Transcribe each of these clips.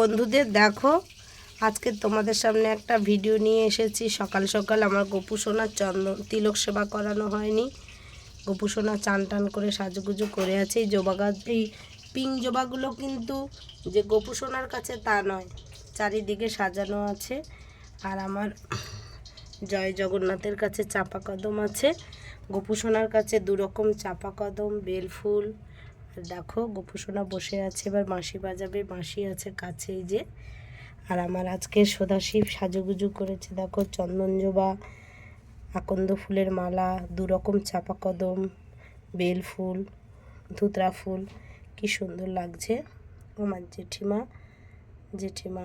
বন্ধুদের দেখো, আজকে তোমাদের সামনে একটা ভিডিও নিয়ে এসেছি। সকাল সকাল আমার গোপু সোনার চন্দন তিলক সেবা করানো হয়নি। গোপু সোনা চান টান করে সাজুগুজু করে আছে। এই জবা গাছ, এই পিঙ্ক জবাগুলো কিন্তু যে গোপু সোনার কাছে তা নয়, চারিদিকে সাজানো আছে। আর আমার জয় জগন্নাথের কাছে চাপা কদম আছে। গোপু সোনার কাছে দুরকম চাপা কদম বেলফুল আর দেখো, গোপু সোনা বসে আছে, এবার বাঁশি বাজাবে। বাঁশি আছে কাছেই যে। আর আমার আজকে সদাশিব সাজুগুজু করেছে, দেখো চন্দন জবা আকন্দ ফুলের মালা, দুরকম চাপা কদম, বেল ফুল, ধুতরা ফুল। কি সুন্দর লাগছে। আমার জেঠিমা জেঠিমা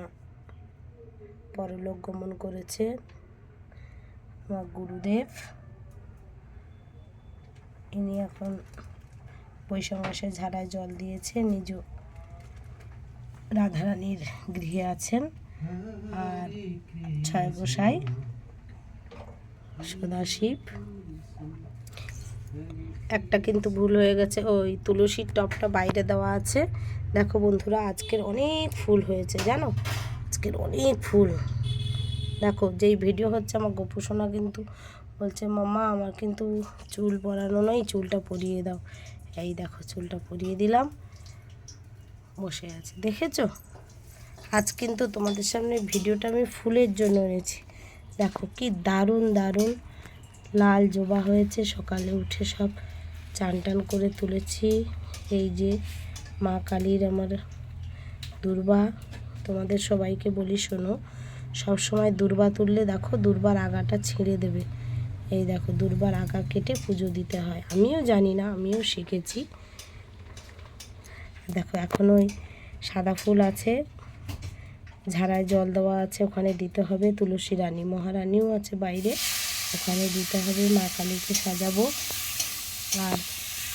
পরলোক গমন করেছে। আমার গুরুদেব, ইনি এখন বৈশাখ মাসে ঝাড়ায় জল দিয়েছে নিজ। রাধারানীর গৃহে আছেন। আর ছয় গোসাই সদাশিব একটা কিন্তু ভুল হয়ে গেছে, ওই তুলসীর টপটা বাইরে দেওয়া আছে। দেখো বন্ধুরা, আজকের অনেক ফুল হয়েছে, জানো? আজকের অনেক ফুল। দেখো, যেই ভিডিও হচ্ছে আমার গোপুসোনা কিন্তু বলছে মামা আমার কিন্তু চুল পরানো নয়, চুলটা পরিয়ে দাও। এই দেখো চুলটা পরিয়ে দিলাম। বসে আছে। দেখেছ? আজ কিন্তু তোমাদের সামনে ভিডিওটা আমি ফুলের জন্য এনেছি। দেখো কি দারুণ দারুণ লাল জবা হয়েছে। সকালে উঠে সব চান টান করে তুলেছি। এই যে মা কালীর আমার দুর্বা, তোমাদের সবাইকে বলি শোনো সব সময় দুর্বা তুললে দেখো দুর্বার আগাটা ছিঁড়ে দেবে। এই দেখো, দুর্বার আঁকা কেটে পুজো দিতে হয়। আমিও জানি না, আমিও শিখেছি। দেখো, এখন ওই সাদা ফুল আছে, ঝাড়ায় জল দেওয়া আছে, ওখানে দিতে হবে। তুলসী রানী, মহারানীও আছে বাইরে, ওখানে দিতে হবে, মা কালীকে সাজাবো। আর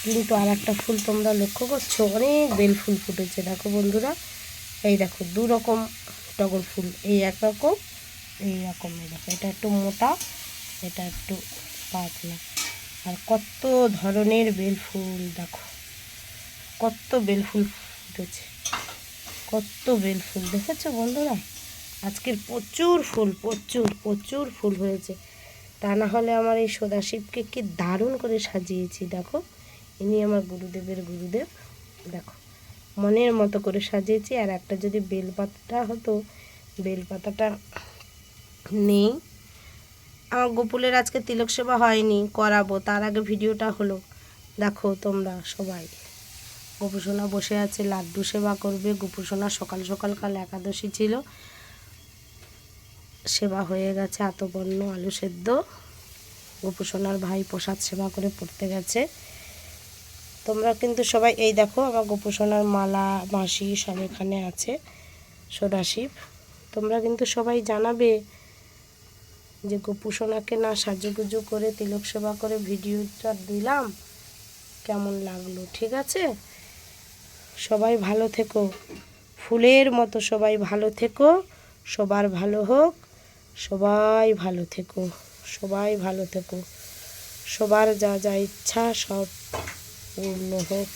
কিন্তু আর একটা ফুল তোমরা লক্ষ্য করছ, অনেক বেল ফুল ফুটেছে। দেখো বন্ধুরা, এই দেখো দু রকম টগর ফুল, এই একরকম, এই রকম এই দেখো, এটা একটু মোটা এটা একটু পাতলা। আর কত ধরনের বেল ফুল দেখো। কত বেল ফুল ফুটেছে। কত বেল ফুল দেখেছ বন্ধুরা? আজকের প্রচুর ফুল, প্রচুর প্রচুর ফুল হয়েছে। তা না হলে আমার এই সদাশিবকে কি দারুণ করে সাজিয়েছি, দেখো। ইনি আমার গুরুদেবের গুরুদেব, দেখো। মনের মতো করে সাজিয়েছি, আর একটা যদি বেলপাতাটা হতো, বেলপাতাটা নেই আমার গোপুলের আজকে তিলক সেবা হয়নি, করাবো। তার আগে ভিডিওটা হলো। দেখো তোমরা সবাই। গোপুসোনা বসে আছে, লাড্ডু সেবা করবে। গোপুসোনা সকাল সকাল কাল একাদশী ছিল। সেবা হয়ে গেছে আতবর্ণ, আলু সেদ্ধ। গোপুসোনার ভাই প্রসাদ সেবা করে পড়তে গেছে। তোমরা কিন্তু সবাই, এই দেখো আমার গোপুসোনার মালা, মাসি সব এখানে আছে সদাশিব তোমরা কিন্তু সবাই জানাবে যে গোপুসোনাকে না সাজুগুজু করে তিলক সেবা করে ভিডিওটা দিলাম। কেমন লাগল, ঠিক আছে? সবাই ভালো থেকো। ফুলের মতো সবাই ভালো থেকো। সবার ভালো হোক। সবাই ভালো থেকো। সবাই ভালো থেকো। সবার যা যা ইচ্ছা সব পূর্ণ হোক।